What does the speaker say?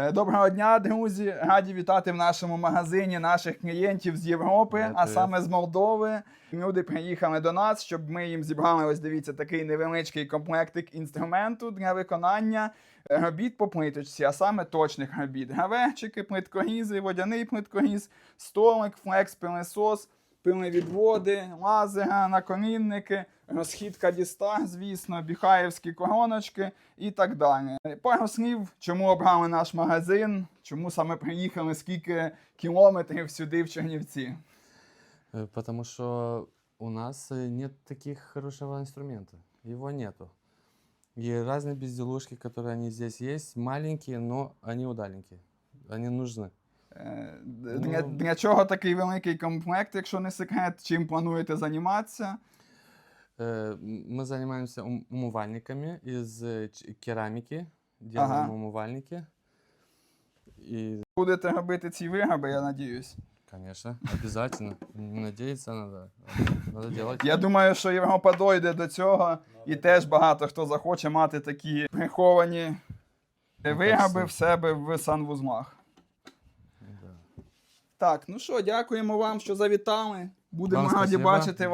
Е, Доброго дня, друзі! Раді вітати в нашому магазині наших клієнтів з Європи, а саме з Молдови. Люди приїхали до нас, щоб ми їм зібрали. Ось дивіться, такий невеличкий комплектик інструменту для виконання робіт по плиточці, а саме точних робіт. Гравечики, плиткорізи, водяний плиткоріз, столик, флекс, пилесос, пилевідводи, лазера, наколінники, розхідка дістар, звісно, біхаєвські короночки і так далі. Пару слів, чому обрали наш магазин, чому саме приїхали, скільки кілометрів сюди в Чернівці. Э, Потому что у нас э, нет таких хорошего инструмента. Его нету. И разные безделушки, которые они здесь есть, маленькие, но они удаленькие. Они нужны. Е, д- Для, Ну. для чого такий великий комплект, якщо не секрет, чим плануєте займатися? Э, м- Мы занимаемся ум- умывальниками из э, ч- керамики. Делаем Ага. умывальники. И, Будете робити ці вироби, я надіюсь. конечно, обязательно. Надеяться надо. Надо делать. Я думаю, що Європа дойде до цього, і теж багато хто захоче мати такі приховані вироби в себе в санвузлах. Так, ну що, дякуємо вам, що завітали. Будемо Вам раді спасибо. бачити вас.